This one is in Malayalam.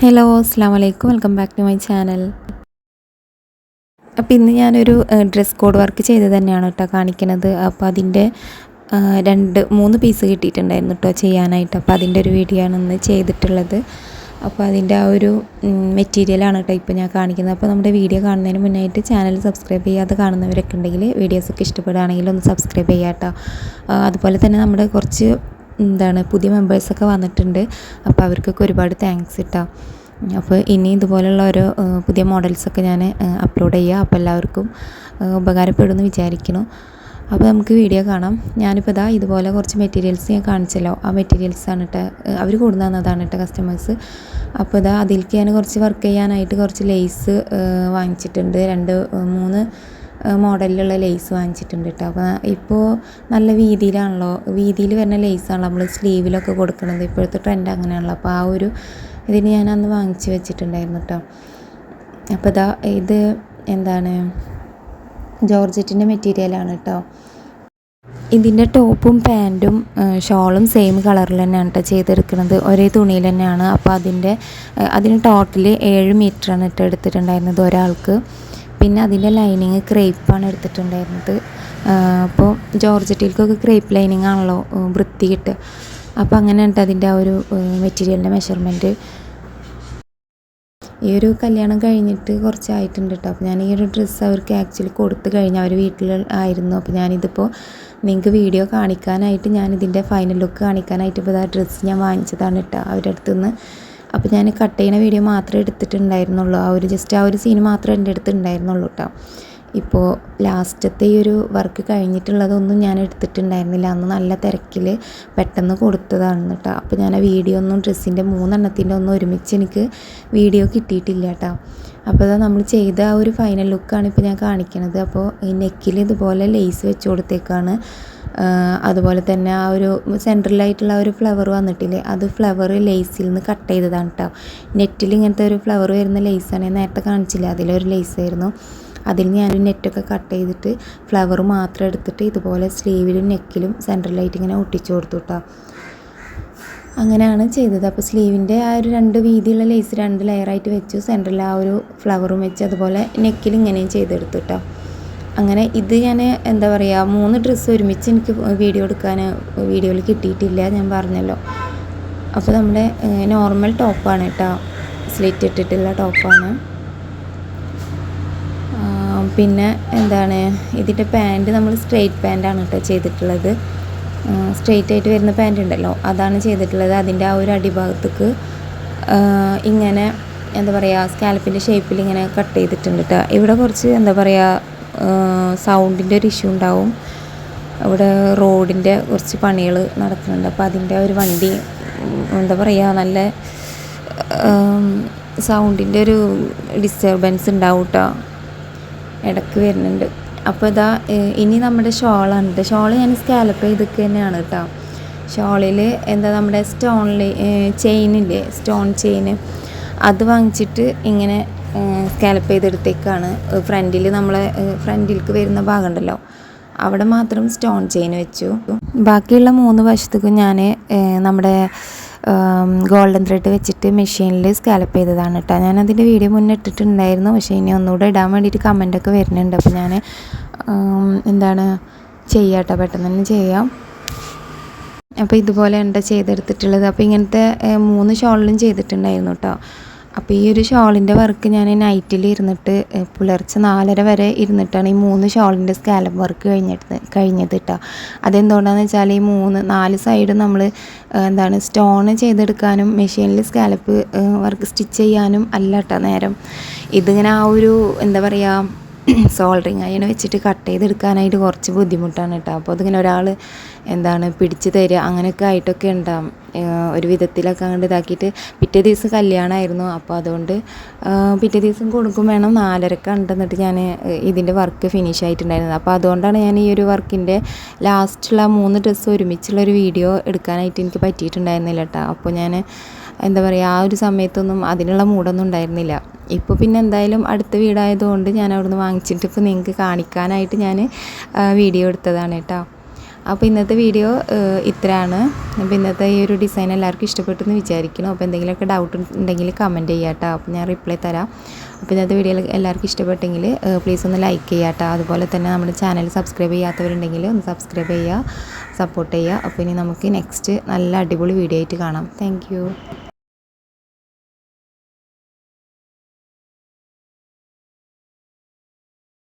ഹലോ അസ്സാം വലൈക്കും welcome back to my channel അപ്പോൾ ഇന്ന് ഞാനൊരു ഡ്രസ് കോഡ് വർക്ക് ചെയ്ത് തന്നെയാണ് കേട്ടോ കാണിക്കുന്നത് അപ്പോൾ അതിന്റെ രണ്ട് മൂന്ന് പീസ് കിട്ടിയിട്ടുണ്ടായിരുന്നു കേട്ടോ ചെയ്യാനായിട്ട്. അപ്പോൾ അതിന്റെ ഒരു വീഡിയോ ആണ് ഇന്ന് ചെയ്തിട്ടുള്ളത്. അപ്പോൾ അതിന്റെ ആ ഒരു മെറ്റീരിയലാണ് കേട്ടോ ഇപ്പോൾ ഞാൻ കാണിക്കുന്നത്. അപ്പോൾ നമ്മുടെ വീഡിയോ കാണുന്നതിന് മുന്നായിട്ട് ചാനൽ സബ്സ്ക്രൈബ് ചെയ്യാതെ കാണുന്നവരൊക്കെ ഉണ്ടെങ്കിൽ വീഡിയോസൊക്കെ ഇഷ്ടപ്പെടുകയാണെങ്കിൽ ഒന്ന് സബ്സ്ക്രൈബ് ചെയ്യാം കേട്ടോ അതുപോലെ തന്നെ നമ്മുടെ കുറച്ച് എന്താണ് പുതിയ മെമ്പേഴ്സൊക്കെ വന്നിട്ടുണ്ട്. അപ്പോൾ അവർക്കൊക്കെ ഒരുപാട് താങ്ക്സ് കേട്ടോ അപ്പോൾ ഇനി ഇതുപോലെയുള്ള ഓരോ പുതിയ മോഡൽസൊക്കെ ഞാൻ അപ്ലോഡ് ചെയ്യുക അപ്പോൾ എല്ലാവർക്കും ഉപകാരപ്പെടുമെന്ന് വിചാരിക്കുന്നു. അപ്പോൾ നമുക്ക് വീഡിയോ കാണാം. ഞാനിപ്പോൾ ഇതാ ഇതുപോലെ കുറച്ച് മെറ്റീരിയൽസ് ഞാൻ കാണിച്ചല്ലോ. ആ മെറ്റീരിയൽസ് ആണ് കേട്ടോ അവർ കൊണ്ടു തന്നതാണ് കേട്ടോ കസ്റ്റമേഴ്സ് അപ്പോൾ ഇതാ അതിലേക്ക് ഞാൻ കുറച്ച് വർക്ക് ചെയ്യാനായിട്ട് കുറച്ച് ലേസ് വാങ്ങിച്ചിട്ടുണ്ട്. രണ്ട് മൂന്ന് മോഡലിലുള്ള ലേസ് വാങ്ങിച്ചിട്ടുണ്ട് കേട്ടോ അപ്പോൾ ഇപ്പോൾ നല്ല വീതിയിലാണല്ലോ. വീതിയിൽ വരുന്ന ലേസാണല്ലോ നമ്മൾ സ്ലീവിലൊക്കെ കൊടുക്കുന്നത്. ഇപ്പോഴത്തെ ട്രെൻഡ് അങ്ങനെയാണല്ലോ. അപ്പോൾ ആ ഒരു ഇതിന് ഞാൻ അന്ന് വാങ്ങിച്ച് വെച്ചിട്ടുണ്ടായിരുന്നു കേട്ടോ അപ്പോൾ ഇതാ ഇത് എന്താണ്? ജോർജറ്റിന്റെ മെറ്റീരിയലാണ് കേട്ടോ ഇതിന്റെ ടോപ്പും പാന്റും ഷോളും സെയിം കളറിൽ തന്നെയാണ് കേട്ടോ ചെയ്തെടുക്കുന്നത്. ഒരേ തുണിയിൽ തന്നെയാണ്. അപ്പോൾ അതിന്റെ അതിന് ടോട്ടൽ ഏഴ് മീറ്ററാണ് കേട്ടോ എടുത്തിട്ടുണ്ടായിരുന്നത് ഒരാൾക്ക്. പിന്നെ അതിന്റെ ലൈനിങ് ക്രേപ്പാണ് എടുത്തിട്ടുണ്ടായിരുന്നത്. അപ്പോൾ ജോർജറ്റിൽക്കൊക്കെ ക്രേപ്പ് ലൈനിങ് ആണല്ലോ വൃത്തി കിട്ടുക. അപ്പോൾ ഉണ്ട് അതിന്റെ ആ ഒരു മെറ്റീരിയലിന്റെ മെഷർമെന്റ് ഈ ഒരു കല്യാണം കഴിഞ്ഞിട്ട് കുറച്ചായിട്ടുണ്ട് കേട്ടോ. അപ്പോൾ ഞാൻ ഈ ഒരു ഡ്രസ്സ് അവർക്ക് ആക്ച്വലി കൊടുത്തു കഴിഞ്ഞ്. അവർ വീട്ടിൽ ആയിരുന്നു. അപ്പോൾ ഞാനിതിപ്പോൾ നിങ്ങൾക്ക് വീഡിയോ കാണിക്കാനായിട്ട് ഞാൻ ഇതിന്റെ ഫൈനൽ ലുക്ക് കാണിക്കാനായിട്ട് ഇപ്പോൾ ആ ഡ്രസ്സ് ഞാൻ വാങ്ങിച്ചതാണ് കേട്ടോ. അവരുടെ അപ്പോൾ ഞാൻ കട്ട് ചെയ്യുന്ന വീഡിയോ മാത്രമേ എടുത്തിട്ടുണ്ടായിരുന്നുള്ളൂ. ആ ഒരു ജസ്റ്റ് ആ ഒരു സീൻ മാത്രമേ എന്റെ അടുത്ത് ഉണ്ടായിരുന്നുള്ളൂ കേട്ടോ ഇപ്പോൾ ലാസ്റ്റത്തെ ഈ ഒരു വർക്ക് കഴിഞ്ഞിട്ടുള്ളതൊന്നും ഞാൻ എടുത്തിട്ടുണ്ടായിരുന്നില്ല. അന്ന് നല്ല തിരക്കിൽ പെട്ടെന്ന് കൊടുത്തതാണ് കേട്ടോ അപ്പോൾ ഞാൻ ആ വീഡിയോ ഒന്നും ഡ്രസ്സിന്റെ മൂന്നെണ്ണത്തിന്റെ ഒന്നും ഒരുമിച്ച് എനിക്ക് വീഡിയോ കിട്ടിയിട്ടില്ല കേട്ടോ അപ്പോൾ അത് നമ്മൾ ചെയ്ത ആ ഒരു ഫൈനൽ ലുക്കാണ് ഇപ്പോൾ ഞാൻ കാണിക്കണത്. അപ്പോൾ ഈ നെക്കിൽ ഇതുപോലെ ലേസ് വെച്ച് കൊടുത്തേക്കാണ്. അതുപോലെ തന്നെ ആ ഒരു സെൻട്രലായിട്ടുള്ള ഒരു ഫ്ലവർ വന്നിട്ടില്ലേ അത് ഫ്ലവർ ലേസിൽ നിന്ന് കട്ട് ചെയ്തതാണ് കേട്ടോ നെറ്റിൽ ഇങ്ങനത്തെ ഒരു ഫ്ലവർ വരുന്ന ലേസാണ് നേരത്തെ കാണിച്ചില്ല അതിലൊരു ലേസ് ആയിരുന്നു. അതിൽ ഞാനൊരു നെറ്റൊക്കെ കട്ട് ചെയ്തിട്ട് ഫ്ലവർ മാത്രം എടുത്തിട്ട് ഇതുപോലെ സ്ലീവിലും നെക്കിലും സെൻട്രലായിട്ട് ഇങ്ങനെ ഒട്ടിച്ചു കൊടുത്തു കേട്ടോ അങ്ങനെയാണ് ചെയ്തത്. അപ്പോൾ സ്ലീവിന്റെ ആ ഒരു രണ്ട് വീതിയുള്ള ലേസ് രണ്ട് ലെയറായിട്ട് വെച്ചു. സെന്ററിൽ ആ ഒരു ഫ്ലവറും വെച്ച് അതുപോലെ നെക്കിൽ ഇങ്ങനെയും ചെയ്തെടുത്തു കേട്ടോ അങ്ങനെ ഇത് ഞാൻ എന്താ പറയുക മൂന്ന് ഡ്രസ്സ് ഒരുമിച്ച് എനിക്ക് വീഡിയോ എടുക്കാൻ വീഡിയോയിൽ കിട്ടിയിട്ടില്ല ഞാൻ പറഞ്ഞല്ലോ. അപ്പോൾ നമ്മുടെ നോർമൽ ടോപ്പാണ് കേട്ടോ സ്ലിറ്റ് ഇട്ടിട്ടുള്ള ടോപ്പാണ് പിന്നെ എന്താണ് ഇതിന്റെ പാന്റ് നമ്മൾ സ്ട്രെയിറ്റ് പാന്റാണ് കേട്ടോ ചെയ്തിട്ടുള്ളത്. സ്ട്രെയിറ്റ് ആയിട്ട് വരുന്ന പാന്റ് ഉണ്ടല്ലോ. അതാണ് ചെയ്തിട്ടുള്ളത്. അതിന്റെ ആ ഒരു അടിഭാഗത്തേക്ക് ഇങ്ങനെ എന്താ പറയുക സ്കാൽപ്പിന്റെ ഷേപ്പിൽ ഇങ്ങനെ കട്ട് ചെയ്തിട്ടുണ്ട് കേട്ടോ ഇവിടെ കുറച്ച് എന്താ പറയുക സൗണ്ടിന്റെ ഒരു ഇഷ്യൂ ഉണ്ടാവും. അവിടെ റോഡിന്റെ കുറച്ച് പണികൾ നടക്കുന്നുണ്ട്. അപ്പോൾ അതിന്റെ ഒരു വണ്ടി എന്താ പറയുക നല്ല സൗണ്ടിന്റെ ഒരു ഡിസ്റ്റർബൻസ് ഉണ്ടാവും കേട്ടോ ഇടയ്ക്ക് വരുന്നുണ്ട്. അപ്പോൾ ഇതാ ഇനി നമ്മുടെ ഷോളുണ്ട് ഷോൾ ഞാൻ സ്കാലപ്പ് ചെയ്തൊക്കെ തന്നെയാണ് കേട്ടോ. ഷോളിൽ എന്താ നമ്മുടെ സ്റ്റോണിൽ ചെയിനില്ലേ സ്റ്റോൺ ചെയിന്. അത് വാങ്ങിച്ചിട്ട് ഇങ്ങനെ സ്കാലപ്പ് ചെയ്തെടുത്തേക്കാണ്. ഫ്രണ്ടിൽ നമ്മളെ ഫ്രണ്ടിലേക്ക് വരുന്ന ഭാഗം ഉണ്ടല്ലോ അവിടെ മാത്രം സ്റ്റോൺ ചെയിൻ വെച്ചു. ബാക്കിയുള്ള മൂന്ന് വശത്തേക്കും ഞാൻ നമ്മുടെ ഗോൾഡൻ ത്രെഡ് വെച്ചിട്ട് മെഷീനിൽ സ്കാലപ്പ് ചെയ്തതാണ് കേട്ടോ ഞാൻ അതിന്റെ വീഡിയോ മുന്നേ ഇട്ടിട്ടുണ്ടായിരുന്നു. പക്ഷേ ഇനി ഒന്നുകൂടെ ഇടാൻ വേണ്ടിയിട്ട് കമന്റൊക്കെ വരുന്നുണ്ട്. അപ്പോൾ ഞാൻ എന്താണ് ചെയ്യാം കേട്ടോ പെട്ടെന്ന് തന്നെ ചെയ്യാം. അപ്പോൾ ഇതുപോലെ എന്താ ചെയ്തെടുത്തിട്ടുള്ളത്? അപ്പോൾ ഇങ്ങനത്തെ മൂന്ന് ഷോളിലും ചെയ്തിട്ടുണ്ടായിരുന്നു കേട്ടോ അപ്പോൾ ഈ ഒരു ഷോളിന്റെ വർക്ക് ഞാൻ നൈറ്റിൽ ഇരുന്നിട്ട് പുലർച്ചെ നാലര വരെ ഇരുന്നിട്ടാണ് ഈ മൂന്ന് ഷോളിന്റെ സ്കാലപ്പ് വർക്ക് കഴിഞ്ഞിട്ട് കഴിഞ്ഞത് കേട്ടോ അതെന്തുകൊണ്ടാണെന്ന് വെച്ചാൽ ഈ മൂന്ന് നാല് സൈഡും നമ്മൾ എന്താണ് സ്റ്റോൺ ചെയ്തെടുക്കാനും മെഷീനിൽ സ്കാലപ്പ് വർക്ക് സ്റ്റിച്ച് ചെയ്യാനും അല്ല കേട്ടോ നേരം. ഇതിങ്ങനെ ആ ഒരു എന്താ പറയുക സോൾഡറിങ് അയൺ വെച്ചിട്ട് കട്ട് ചെയ്തെടുക്കാനായിട്ട് കുറച്ച് ബുദ്ധിമുട്ടാണ് കേട്ടോ. അപ്പോൾ അതിങ്ങനെ ഒരാൾ എന്താണ് പിടിച്ച് തരിക അങ്ങനെയൊക്കെ ആയിട്ടൊക്കെ ഉണ്ടാവും. ഒരു വിധത്തിലൊക്കെ അങ്ങോട്ട് ഇതാക്കിയിട്ട് പിറ്റേ ദിവസം കല്യാണമായിരുന്നു അപ്പോൾ അതുകൊണ്ട് പിറ്റേ ദിവസം കൊടുക്കും വേണം. നാലരക്ക് ഉണ്ടെന്നിട്ട് ഞാൻ ഇതിന്റെ വർക്ക് ഫിനിഷ് ആയിട്ടുണ്ടായിരുന്നത്. അപ്പോൾ അതുകൊണ്ടാണ് ഞാൻ ഈ ഒരു വർക്കിന്റെ ലാസ്റ്റുള്ള മൂന്ന് ഡ്രസ്സ് ഒരുമിച്ചുള്ള ഒരു വീഡിയോ എടുക്കാനായിട്ട് എനിക്ക് പറ്റിയിട്ടുണ്ടായിരുന്നില്ല കേട്ടോ. അപ്പോൾ ഞാൻ എന്താ പറയുക ആ ഒരു സമയത്തൊന്നും അതിനുള്ള മൂടൊന്നും ഉണ്ടായിരുന്നില്ല. ഇപ്പോൾ പിന്നെ എന്തായാലും അടുത്ത വീടായതുകൊണ്ട് ഞാൻ അവിടുന്ന് വാങ്ങിച്ചിട്ട് ഇപ്പോൾ നിങ്ങൾക്ക് കാണിക്കാനായിട്ട് ഞാൻ വീഡിയോ എടുത്തതാണ് കേട്ടോ. അപ്പോൾ ഇന്നത്തെ വീഡിയോ ഇത്രയാണ്. അപ്പോൾ ഇന്നത്തെ ഈ ഒരു ഡിസൈൻ എല്ലാവർക്കും ഇഷ്ടപ്പെട്ടെന്ന് വിചാരിക്കുന്നു. അപ്പോൾ എന്തെങ്കിലുമൊക്കെ ഡൗട്ട് ഉണ്ടെങ്കിൽ കമന്റ് ചെയ്യാട്ടോ. അപ്പോൾ ഞാൻ റിപ്ലൈ തരാം. അപ്പോൾ ഇന്നത്തെ വീഡിയോ എല്ലാവർക്കും ഇഷ്ടപ്പെട്ടെങ്കിൽ പ്ലീസ് ഒന്ന് ലൈക്ക് ചെയ്യാട്ടോ. അതുപോലെ തന്നെ നമ്മുടെ ചാനൽ സബ്സ്ക്രൈബ് ചെയ്യാത്തവരുണ്ടെങ്കിൽ ഒന്ന് സബ്സ്ക്രൈബ് ചെയ്യുക സപ്പോർട്ട് ചെയ്യുക. അപ്പോൾ ഇനി നമുക്ക് നെക്സ്റ്റ് നല്ല അടിപൊളി വീഡിയോ ആയിട്ട് കാണാം. താങ്ക്